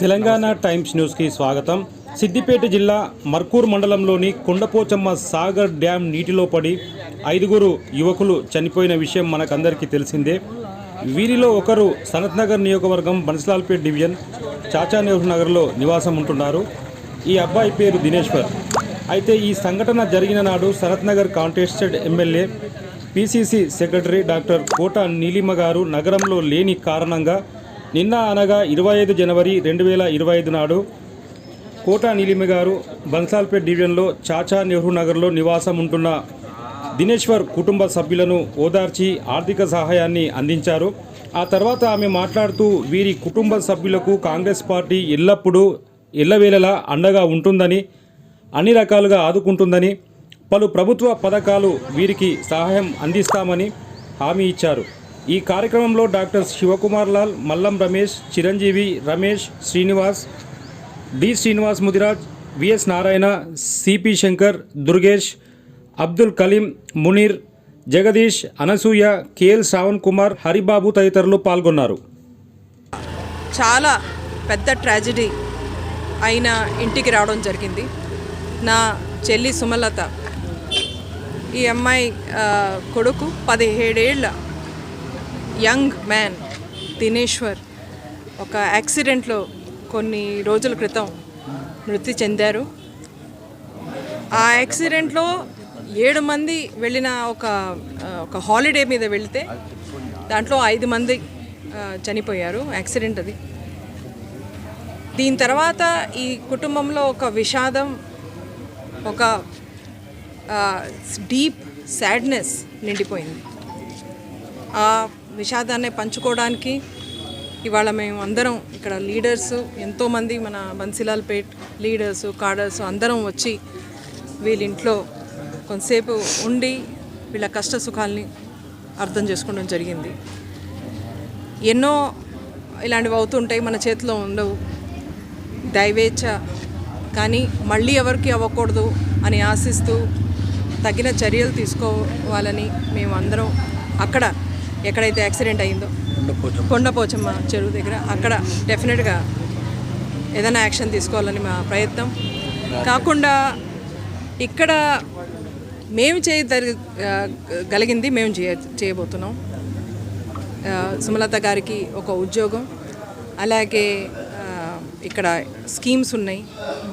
Telangana times న్యూస్కి స్వాగతం. సిద్దిపేట జిల్లా మర్కూర్ మండలంలోని కొండపోచమ్మ సాగర్ డ్యాం నీటిలో పడి ఐదుగురు యువకులు చనిపోయిన విషయం మనకందరికీ తెలిసిందే. వీరిలో ఒకరు సనత్ నగర్ నియోజకవర్గం బన్స్లాల్పేట్ డివిజన్ చాచా నెహ్రూ నగర్లో నివాసం ఉంటున్నారు. ఈ అబ్బాయి పేరు దినేశ్వర్. అయితే ఈ సంఘటన జరిగిన నాడు Sanath Nagar contested MLA PCC secretary doctor Kota Neelima garu నగరంలో లేని కారణంగా నిన్న అనగా ఇరవై ఐదు జనవరి రెండు వేల ఇరవై ఐదు నాడు కోట నీలిమ గారు బన్సాల్పేట్ డివిజన్లో చాచా నెహ్రూ నగర్లో నివాసం ఉంటున్న దినేశ్వర్ కుటుంబ సభ్యులను ఓదార్చి ఆర్థిక సహాయాన్ని అందించారు. ఆ తర్వాత ఆమె మాట్లాడుతూ వీరి కుటుంబ సభ్యులకు కాంగ్రెస్ పార్టీ ఎల్లప్పుడూ ఎల్లవేళలా అండగా ఉంటుందని అన్ని రకాలుగా ఆదుకుంటుందని పలు ప్రభుత్వ పథకాలు వీరికి సహాయం అందిస్తామని హామీ ఇచ్చారు. ఈ కార్యక్రమంలో doctor Shivakumar Lal Mallam Ramesh Chiranjeevi Ramesh Srinivas D Srinivas Mudiraj VS Narayana CP Shankar Durgesh Abdul Kaleem Muneer Jagadish Anasuya KL Shravan Kumar Haribabu తదితరులు పాల్గొన్నారు. చాలా పెద్ద ట్రాజడీ అయిన ఇంటికి రావడం జరిగింది. నా చెల్లి సుమలత. ఈ అమ్మాయి కొడుకు పదిహేడేళ్ళ యంగ్ మ్యాన్ దినేశ్వర్ ఒక యాక్సిడెంట్లో కొన్ని రోజుల క్రితం మృతి చెందారు. ఆ యాక్సిడెంట్లో ఏడు మంది వెళ్ళిన ఒక ఒక హాలిడే మీద వెళితే దాంట్లో ఐదు మంది చనిపోయారు. యాక్సిడెంట్ అది. దీని తర్వాత ఈ కుటుంబంలో ఒక విషాదం ఒక డీప్ సాడ్నెస్ నిండిపోయింది. ఆ విషాదాన్ని పంచుకోవడానికి ఇవాళ మేము అందరం ఇక్కడ లీడర్స్ ఎంతోమంది మన బన్సీలాల్ పేట్ లీడర్స్ కాడర్స్ అందరం వచ్చి వీళ్ళింట్లో కొంతసేపు ఉండి వీళ్ళ కష్ట సుఖాలని అర్థం చేసుకోవడం జరిగింది. ఎన్నో ఇలాంటివి అవుతుంటాయి మన చేతిలో ఉండవు. దైవేచ్ఛ. కానీ మళ్ళీ ఎవరికి అవ్వకూడదు అని ఆశిస్తూ తగిన చర్యలు తీసుకోవాలని మేము అందరం అక్కడ ఎక్కడైతే యాక్సిడెంట్ అయిందో కొండపోచమ్మ. చెరువు దగ్గర అక్కడ డెఫినెట్గా ఏదైనా యాక్షన్ తీసుకోవాలని మా ప్రయత్నం. కాకుండా ఇక్కడ మేము చేయ గలిగింది మేము చేయ చేయబోతున్నాం. సుమలత గారికి ఒక ఉద్యోగం అలాగే ఇక్కడ స్కీమ్స్ ఉన్నాయి.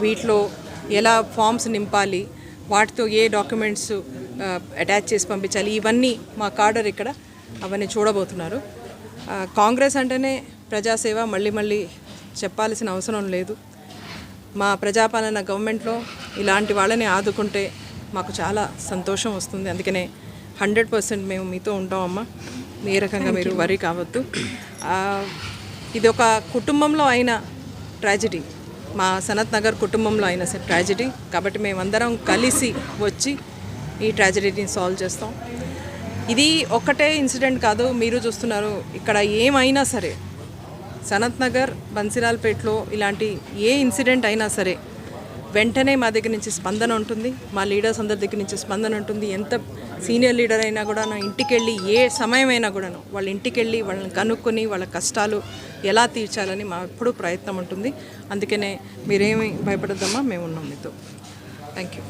వీటిలో ఎలా ఫామ్స్ నింపాలి వాటితో ఏ డాక్యుమెంట్స్ అటాచ్ చేసి పంపించాలి ఇవన్నీ మా కార్డర్ ఇక్కడ అవన్నీ చూడబోతున్నారు. కాంగ్రెస్ అంటేనే ప్రజాసేవ మళ్ళీ మళ్ళీ చెప్పాల్సిన అవసరం లేదు. మా ప్రజాపాలన గవర్నమెంట్లో ఇలాంటి వాళ్ళని ఆదుకుంటే మాకు చాలా సంతోషం వస్తుంది. అందుకనే హండ్రెడ్ పర్సెంట్ మేము మీతో ఉంటామమ్మా ఏ రకంగా మీరు వరి కావద్దు. ఇది ఒక కుటుంబంలో అయిన ట్రాజడీ. మా సనత్ నగర్ కుటుంబంలో అయిన ట్రాజడీ. కాబట్టి మేమందరం కలిసి వచ్చి ఈ ట్రాజడీని సాల్వ్ చేస్తాం. ఇది ఒక్కటే ఇన్సిడెంట్ కాదు మీరు చూస్తున్నారు. ఇక్కడ ఏమైనా సరే సనత్ నగర్ బన్సిలాల్పేట్లో ఇలాంటి ఏ ఇన్సిడెంట్ అయినా సరే వెంటనే మా దగ్గర నుంచి స్పందన ఉంటుంది. మా లీడర్స్ అందరి దగ్గర నుంచి స్పందన ఉంటుంది. ఎంత సీనియర్ లీడర్ అయినా కూడా ఇంటికి వెళ్ళి ఏ సమయమైనా కూడాను వాళ్ళ ఇంటికి వెళ్ళి వాళ్ళని కనుక్కొని వాళ్ళ కష్టాలు ఎలా తీర్చాలని మా ఎప్పుడూ ప్రయత్నం ఉంటుంది. అందుకనే మీరేమి భయపడద్దమ్మా మేము ఉన్నాం మీతో. Thank you